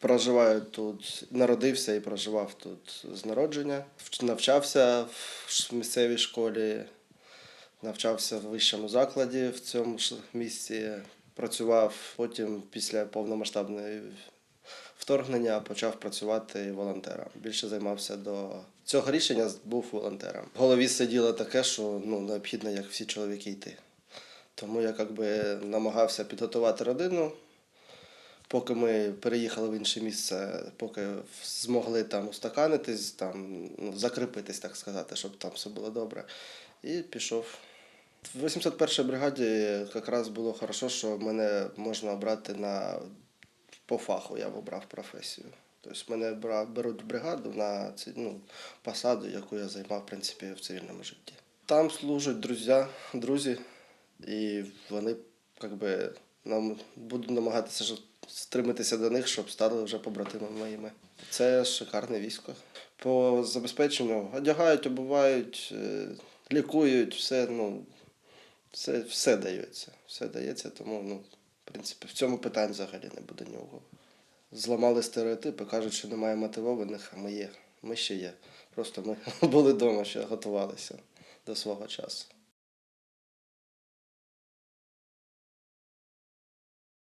Проживаю тут, народився і проживав тут з народження. Вч- Навчався в місцевій школі, навчався в вищому закладі в цьому ж місці. Працював потім після повномасштабної вторгнення почав працювати волонтером. Більше займався до цього рішення, був волонтером. В голові сиділо таке, що ну, необхідно, як всі чоловіки, йти. Тому я якби намагався підготувати родину. Поки ми переїхали в інше місце, поки змогли там устаканитись, там, ну, закріпитись, так сказати, щоб там все було добре. І пішов. В 81-й бригаді якраз було хорошо, що мене можна обрати на по фаху, я обрав професію. Тобто мене беруть в бригаду на ці- ну, посаду, яку я займав в принципі в цивільному житті. Там служать друзі, друзі, і вони якби, нам буду намагатися ж стриматися до них, щоб стали вже побратимами моїми. Це шикарне військо. По забезпеченню одягають, обувають, е, лікують, все, ну, все, все дається. Все дається, тому, ну, в принципі, в цьому питань взагалі не буде кого. Зламали стереотипи, кажуть, що немає мотивованих, а ми є. Ми ще є. Просто ми були вдома, ще готувалися до свого часу.